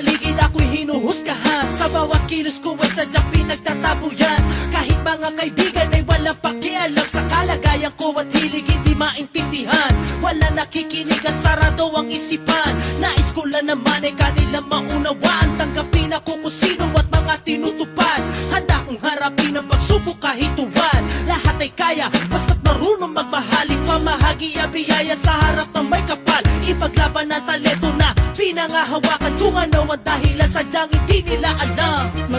paligid ako'y hinuhusgahan. Sa bawat kilos ko ay sadyang pinagtatabuyan Kahit mga kaibigan ay walang pakialam Sa kalagayan ko at hilig hindi maintindihan. Wala nakikinig at sarado ang isipan. Nais ko lang naman ay kanilang maunawaan. Tanggapin ako kung sino at mga tinutupad. Handa kong harapin ang pagsubok kahit tuwan. Lahat ay kaya, basta't marunong magmahaling Pamahagi ang biyaya sa harap ng may kapal. Ipaglaban ang talento na pinangahawakan Kung ano ang dahilan. Sadyang hindi nila alam